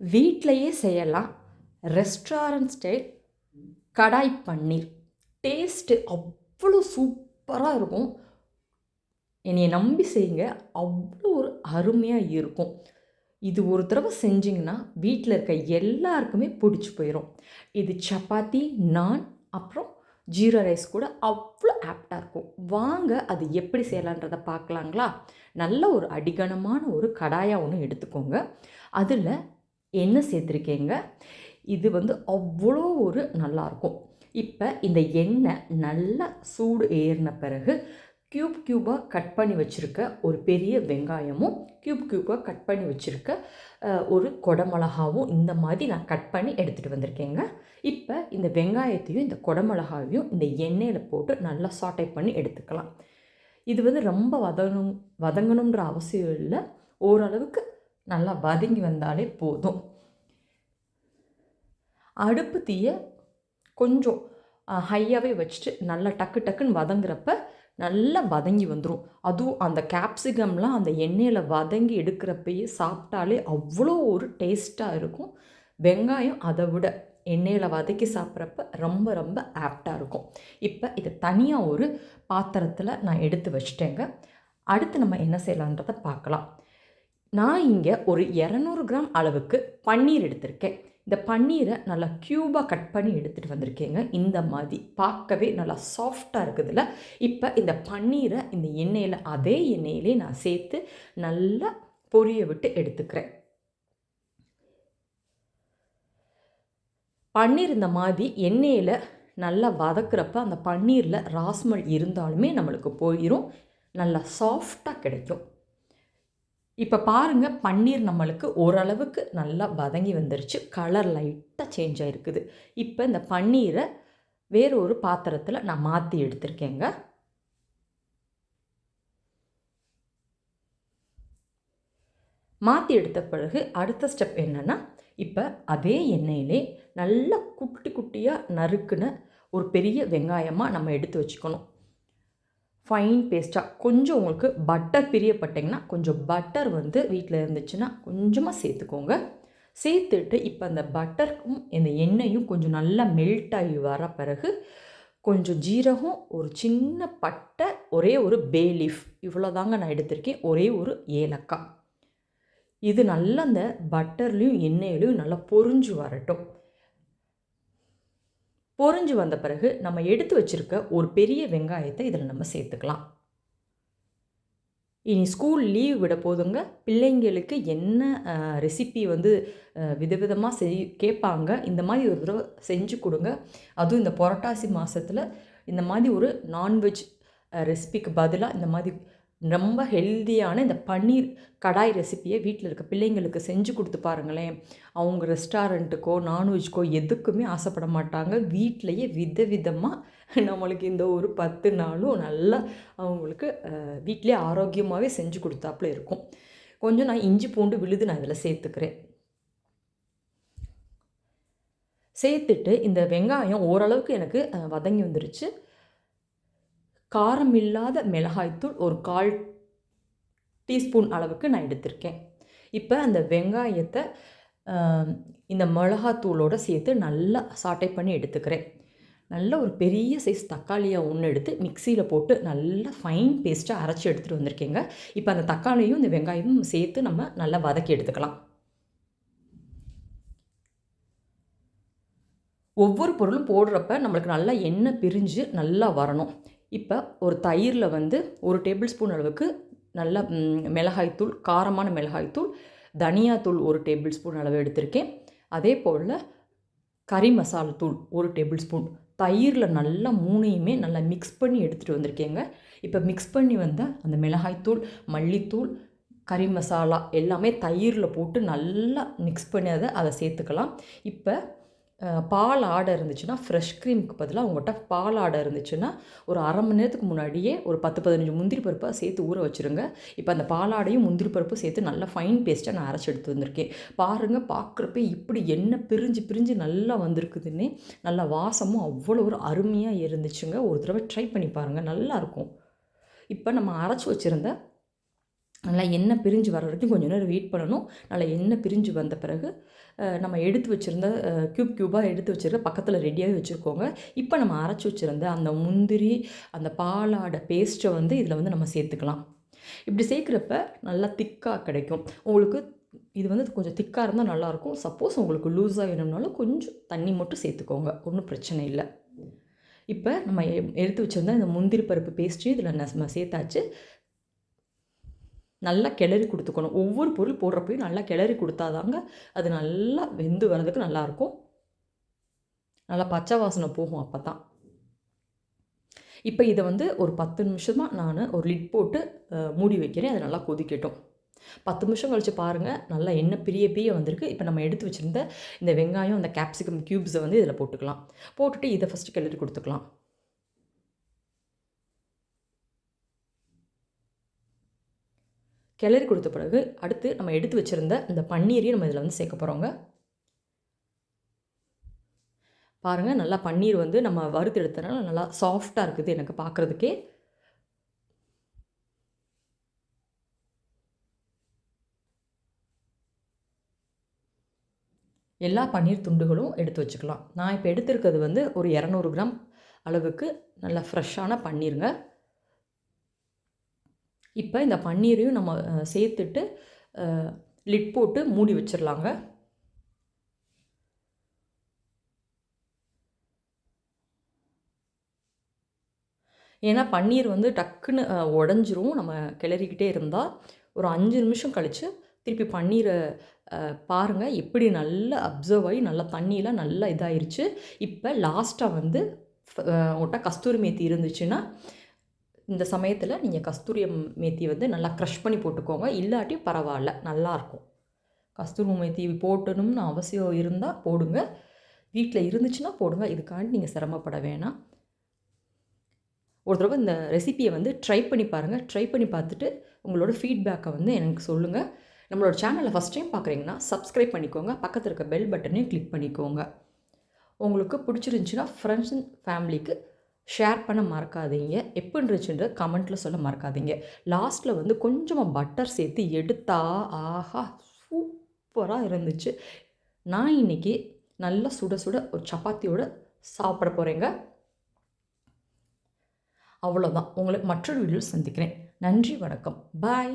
வீட்டிலையே செய்யலாம். Restaurant style kadai paneer. Taste அவ்வளோ சூப்பராக இருக்கும். என்னையை நம்பி செய்யுங்க. அவ்வளோ ஒரு அருமையாக இருக்கும். இது ஒரு தடவை செஞ்சிங்கன்னா வீட்டில் இருக்க எல்லாருக்குமே பிடிச்சி போயிடும் இது சப்பாத்தி நான் அப்புறம் ஜீரா ரைஸ் கூட அவ்வளோ ஆப்டாக இருக்கும். வாங்க அது எப்படி செய்யலான்றதை பார்க்கலாங்களா? நல்ல ஒரு அடிகனமான ஒரு கடாயாக ஒன்று எடுத்துக்கோங்க. அதில் எண்ணெய் சேர்த்துருக்கேங்க? இது வந்து அவ்வளோ ஒரு நல்லாயிருக்கும் இப்போ இந்த எண்ணெய் நல்லா சூடு ஏறின பிறகு க்யூப் க்யூபாக கட் பண்ணி வச்சுருக்க ஒரு பெரிய வெங்காயமும் க்யூப் க்யூபாக கட் பண்ணி வச்சுருக்க ஒரு கொடமிளகாவும் இந்த மாதிரி நான் கட் பண்ணி எடுத்துகிட்டு வந்திருக்கேங்க. இப்போ இந்த வெங்காயத்தையும் இந்த கொடமிளகாவையும் இந்த எண்ணெயில் போட்டு நல்லா சாட்டை பண்ணி எடுத்துக்கலாம். இது வந்து ரொம்ப வதங்கணும் வதங்கணுன்ற அவசியம் இல்லை. ஓரளவுக்கு நல்லா வதங்கி வந்தாலே போதும். அடுப்பு தீயை கொஞ்சம் ஹையாகவே வச்சுட்டு நல்லா டக்கு டக்குன்னு வதங்குறப்ப நல்லா வதங்கி வந்துடும் அதுவும் அந்த கேப்சிகம்லாம் அந்த எண்ணெயில் வதங்கி எடுக்கிறப்பயே சாப்பிட்டாலே அவ்வளோ ஒரு டேஸ்ட்டாக இருக்கும். வெங்காயம் அதை விட எண்ணெயில் வதக்கி சாப்பிட்றப்ப ரொம்ப ரொம்ப ஆப்டாக இருக்கும். இப்போ இதை தனியாக ஒரு பாத்திரத்தில் நான் எடுத்து வச்சிட்டேங்க. அடுத்து நம்ம என்ன செய்யலான்றதை பார்க்கலாம். நான் இங்கே ஒரு இரநூறு கிராம் அளவுக்கு பன்னீர் எடுத்திருக்கேன். இந்த பன்னீரை நல்லா க்யூபாக கட் பண்ணி எடுத்துகிட்டு வந்திருக்கேங்க. இந்த மாதிரி பார்க்கவே நல்லா சாஃப்டாக இருக்குதுல்ல? இப்போ இந்த பன்னீரை இந்த எண்ணெயில் அதே எண்ணெயிலே நான் சேர்த்து நல்லா பொரிய விட்டு எடுத்துக்கிறேன். பன்னீர் இந்த மாதிரி எண்ணெயில் நல்லா வதக்குறப்ப அந்த பன்னீரில் ராஸ்மல் இருந்தாலுமே நம்மளுக்கு போயிடும் நல்லா சாஃப்டாக கிடைக்கும். இப்போ பாருங்கள் பன்னீர் நம்மளுக்கு ஓரளவுக்கு நல்லா வதங்கி வந்துருச்சு. கலர் லைட்டாக சேஞ்ச் ஆகிருக்குது இப்போ இந்த பன்னீரை வேறொரு பாத்திரத்தில் நான் மாற்றி எடுத்திருக்கேங்க. மாற்றி எடுத்த பிறகு அடுத்த ஸ்டெப் என்னென்னா இப்போ அதே எண்ணெயிலே நல்லா குட்டி குட்டியாக நறுக்குன ஒரு பெரிய வெங்காயமாக நம்ம எடுத்து வச்சுக்கணும். ஃபைன் பேஸ்ட்டாக கொஞ்சம் உங்களுக்கு பட்டர் பிரியப்பட்டிங்கன்னா கொஞ்சம் பட்டர் வந்து வீட்டில் இருந்துச்சுன்னா கொஞ்சமாக சேர்த்துக்கோங்க. சேர்த்துட்டு இப்போ அந்த பட்டருக்கும் இந்த எண்ணெயும் கொஞ்சம் நல்லா மெல்ட் ஆகி வர பிறகு கொஞ்சம் ஜீரகம் ஒரு சின்ன பட்டை ஒரே ஒரு பே லீஃப் இவ்வளோதாங்க நான் எடுத்திருக்கேன். ஒரே ஒரு ஏலக்காய். இது நல்லா அந்த பட்டர்லேயும் எண்ணெயிலையும் நல்லா பொரிஞ்சு வரட்டும். பொறிஞ்சு வந்த பிறகு நம்ம எடுத்து வச்சிருக்க ஒரு பெரிய வெங்காயத்தை இதில் நம்ம சேர்த்துக்கலாம். இனி ஸ்கூல் லீவ் விட போதுங்க. பிள்ளைங்களுக்கு என்ன ரெசிபி வந்து விதவிதமாக செய் கேட்பாங்க. இந்த மாதிரி ஒரு தடவை செஞ்சு கொடுங்க. அதுவும் இந்த புரட்டாசி மாதத்தில் இந்த மாதிரி ஒரு நான்வெஜ் ரெசிபிக்கு பதிலாக இந்த மாதிரி ரொம்ப ஹெல்தியான இந்த பன்னீர் கடாய் ரெசிப்பியை வீட்டில் இருக்க பிள்ளைங்களுக்கு செஞ்சு கொடுத்து பாருங்களேன். அவங்க ரெஸ்டாரண்ட்டுக்கோ நான்வெஜ்க்கோ எதுக்குமே ஆசைப்பட மாட்டாங்க. வீட்டிலையே விதவிதமாக நம்மளுக்கு இந்த ஒரு பத்து நாளும் நல்லா அவங்களுக்கு வீட்டிலே ஆரோக்கியமாகவே செஞ்சு கொடுத்தாப்புல இருக்கும். கொஞ்சம் நான் இஞ்சி பூண்டு விழுது நான் இதில் சேர்த்துக்கிறேன். சேர்த்துட்டு இந்த வெங்காயம் ஓரளவுக்கு எனக்கு வதங்கி வந்துருச்சு. காரம் இல்லாத மிளகாய்த்தூள் ஒரு கால் டீஸ்பூன் அளவுக்கு நான் எடுத்திருக்கேன். இப்போ அந்த வெங்காயத்தை இந்த மிளகாத்தூளோட சேர்த்து நல்லா சாட்டை பண்ணி எடுத்துக்கிறேன். நல்ல ஒரு பெரிய சைஸ் தக்காளியாக ஒன்று எடுத்து மிக்சியில் போட்டு நல்லா ஃபைன் பேஸ்ட்டாக அரைச்சி எடுத்துகிட்டு வந்திருக்கேங்க. இப்போ அந்த தக்காளியும் இந்த வெங்காயமும் சேர்த்து நம்ம நல்லா வதக்கி எடுத்துக்கலாம். ஒவ்வொரு பொருளும் போடுறப்ப நம்மளுக்கு நல்லா எண்ணெய் பிரிஞ்சு நல்லா வரணும். இப்போ ஒரு தயிரில் வந்து ஒரு டேபிள் ஸ்பூன் அளவுக்கு நல்ல மிளகாய்த்தூள் காரமான மிளகாய்த்தூள் தனியாத்தூள் ஒரு டேபிள் ஸ்பூன் அளவு எடுத்திருக்கேன். அதே போல் கறி மசாலா தூள் ஒரு டேபிள் ஸ்பூன் தயிரில் நல்லா மூணையுமே நல்லா மிக்ஸ் பண்ணி எடுத்துகிட்டு வந்திருக்கேங்க. இப்போ மிக்ஸ் பண்ணி வந்த அந்த மிளகாய்த்தூள் மல்லித்தூள் கறி மசாலா எல்லாமே தயிரில் போட்டு நல்லா மிக்ஸ் பண்ணி அதை அதை சேர்த்துக்கலாம். இப்போ பால் ஆடை இருந்துச்சுன்னா ஃப்ரெஷ் க்ரீமுக்கு பதிலாக உங்கள்கிட்ட பால் ஆடை இருந்துச்சுன்னா ஒரு அரை மணி நேரத்துக்கு முன்னாடியே ஒரு பத்து பதினஞ்சு முந்திரி பருப்பை சேர்த்து ஊற வச்சுருங்க. இப்போ அந்த பாலாடையும் முந்திரி பருப்பும் சேர்த்து நல்லா ஃபைன் பேஸ்ட்டாக நான் அரைச்சி எடுத்து வந்திருக்கேன். பாருங்கள் பார்க்குறப்ப இப்படி எண்ணெய் பிரிஞ்சு பிரிஞ்சு நல்லா வந்திருக்குதுன்னே நல்லா வாசமும் அவ்வளோ ஒரு அருமையாக இருந்துச்சுங்க. ஒரு தடவை ட்ரை பண்ணி பாருங்கள் நல்லாயிருக்கும் இப்போ நம்ம அரைச்சி வச்சுருந்த நல்லா எண்ணெய் பிரிஞ்சு வர வரைக்கும் கொஞ்சம் நேரம் வெயிட் பண்ணணும். நல்லா எண்ணெய் பிரிஞ்சு வந்த பிறகு நம்ம எடுத்து வச்சுருந்த க்யூப் க்யூபாக எடுத்து வச்சுருக்க பக்கத்தில் ரெடியாகவே வச்சுருக்கோங்க. இப்போ நம்ம அரைச்சி வச்சுருந்த அந்த முந்திரி அந்த பாலாட பேஸ்ட்டை வந்து இதில் வந்து நம்ம சேர்த்துக்கலாம். இப்படி சேர்க்குறப்ப நல்லா திக்காக கிடைக்கும். உங்களுக்கு இது வந்து கொஞ்சம் திக்காக இருந்தால் நல்லாயிருக்கும். சப்போஸ் உங்களுக்கு லூஸாக வேணும்னாலும் கொஞ்சம் தண்ணி மட்டும் சேர்த்துக்கோங்க. ஒன்றும் பிரச்சனை இல்லை. இப்போ நம்ம எடுத்து வச்சுருந்தா இந்த முந்திரி பருப்பு பேஸ்ட்டையும் இதில் நம்ம சேர்த்தாச்சு. நல்லா கிளறி கொடுத்துக்கணும். ஒவ்வொரு பொருள் போடுறப்பையும் நல்லா கிளறி கொடுத்தாதாங்க அது நல்லா வெந்து வர்றதுக்கு நல்லாயிருக்கும். நல்லா பச்சை வாசனை போகும் அப்போ தான் இப்போ இதை வந்து ஒரு பத்து நிமிஷமாக நான் ஒரு லிட் போட்டு மூடி வைக்கிறேன். அது நல்லா கொதிக்கட்டும். பத்து நிமிஷம் கழித்து பாருங்கள் நல்லா எண்ணெய் பிரிய பிரிய வந்திருக்கு. இப்போ நம்ம எடுத்து வச்சுருந்த இந்த வெங்காயம் அந்த கேப்சிகம் க்யூப்ஸை வந்து இதில் போட்டுக்கலாம். போட்டுட்டு இதை ஃபஸ்ட்டு கிளறி கொடுத்துக்கலாம். கிளறி கொடுத்த பிறகு அடுத்து நம்ம எடுத்து வச்சுருந்த இந்த பன்னீரையும் நம்ம இதில் வந்து சேர்க்க போகிறோங்க பாருங்கள் நல்லா பன்னீர் வந்து நம்ம வறுத்து எடுத்தனால நல்லா சாஃப்டாக இருக்குது எனக்கு பார்க்குறதுக்கே எல்லா பன்னீர் துண்டுகளும் எடுத்து வச்சுக்கலாம். நான் இப்போ எடுத்திருக்கிறது வந்து ஒரு இரநூறு கிராம் அளவுக்கு நல்லா ஃப்ரெஷ்ஷான பன்னீருங்க. இப்போ இந்த பன்னீரையும் நம்ம சேர்த்துட்டு லிட் போட்டு மூடி வச்சிடலாங்க. ஏன்னா பன்னீர் வந்து டக்குன்னு உடஞ்சிரும். நம்ம கிளறிக்கிட்டே இருந்தால் ஒரு அஞ்சு நிமிஷம் கழித்து திருப்பி பன்னீரை பாருங்கள் எப்படி நல்லா அப்சர்வ் ஆகி நல்லா தண்ணியெலாம் நல்லா இதாயிருச்சு. இப்போ லாஸ்ட்டாக வந்து உங்கள்கிட்ட கஸ்தூரி மேத்தி இருந்துச்சுன்னா இந்த சமயத்தில் நீங்கள் கஸ்தூரியம் மேத்தி வந்து நல்லா க்ரஷ் பண்ணி போட்டுக்கோங்க. இல்லாட்டி பரவாயில்ல நல்லாயிருக்கும் கஸ்தூரி மேத்தி போட்டணும்னு அவசியம் இருந்தால் போடுங்க. வீட்டில் இருந்துச்சுன்னா போடுங்க. இதுக்காண்டி நீங்கள் சிரமப்பட வேணாம். ஒரு தடவை இந்த ரெசிப்பியை வந்து ட்ரை பண்ணி பாருங்கள் ட்ரை பண்ணி பார்த்துட்டு உங்களோட ஃபீட்பேக்கை வந்து எனக்கு சொல்லுங்கள் நம்மளோட சேனலை ஃபஸ்ட் டைம் பார்க்குறீங்கன்னா சப்ஸ்கிரைப் பண்ணிக்கோங்க. பக்கத்தில் இருக்க பெல் பட்டனையும் கிளிக் பண்ணிக்கோங்க. உங்களுக்கு பிடிச்சிருந்துச்சின்னா ஃப்ரெண்ட்ஸ் அண்ட் ஃபேமிலிக்கு ஷேர் பண்ண மறக்காதீங்க. எப்படி இருந்துச்சுன்ற கமெண்ட்டில் சொல்ல மறக்காதீங்க. லாஸ்ட்டில் வந்து கொஞ்சமாக பட்டர் சேர்த்து எடுத்தா ஆஹா சூப்பராக இருந்துச்சு. நான் இன்றைக்கி நல்லா சுட சுட ஒரு சப்பாத்தியோடு சாப்பிட போகிறேங்க அவ்வளோதான் உங்களை மற்றொரு வீடியோ சந்திக்கிறேன். நன்றி வணக்கம். பாய்